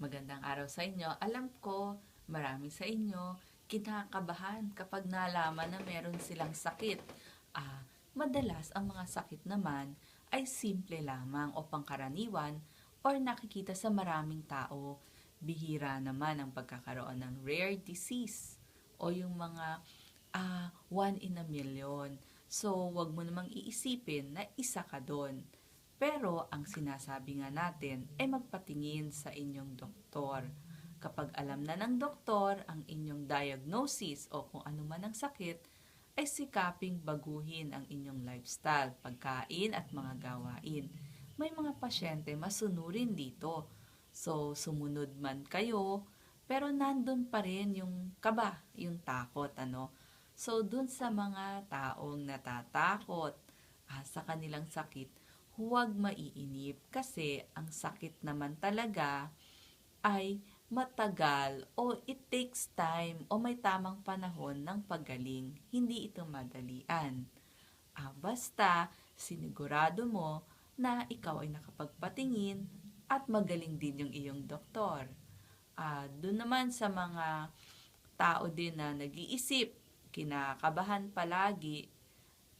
Magandang araw sa inyo. Alam ko, marami sa inyo kinakabahan kapag nalaman na meron silang sakit. Ah, madalas ang mga sakit naman ay simple lamang o pangkaraniwan or nakikita sa maraming tao. Bihira naman ang pagkakaroon ng rare disease o yung mga ah, one in a million. So, wag mo namang iisipin na isa ka doon. Pero ang sinasabi nga natin ay magpatingin sa inyong doktor. Kapag alam na ng doktor ang inyong diagnosis o kung ano man ang sakit, ay sikaping baguhin ang inyong lifestyle, pagkain at mga gawain. May mga pasyente masunurin dito. So, sumunod man kayo, pero nandun pa rin yung kaba, yung takot, ano. So, dun sa mga taong natatakot ah, sa kanilang sakit, huwag maiinip kasi ang sakit naman talaga ay matagal o it takes time o may tamang panahon ng paggaling. Hindi ito madalian. Ah, basta sinigurado mo na ikaw ay nakapagpatingin at magaling din yung iyong doktor. Ah, doon naman sa mga tao din na nag-iisip, kinakabahan palagi,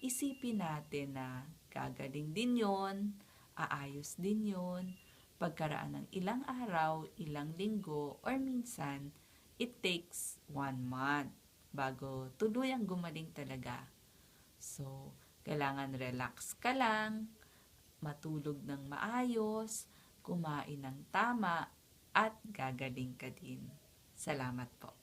isipin natin na gagaling din yon, aayos din yon, pagkaraan ng ilang araw, ilang linggo, or minsan, it takes one month bago tuluyang gumaling talaga. So, kailangan relax ka lang, matulog ng maayos, kumain ng tama, at gagaling ka din. Salamat po.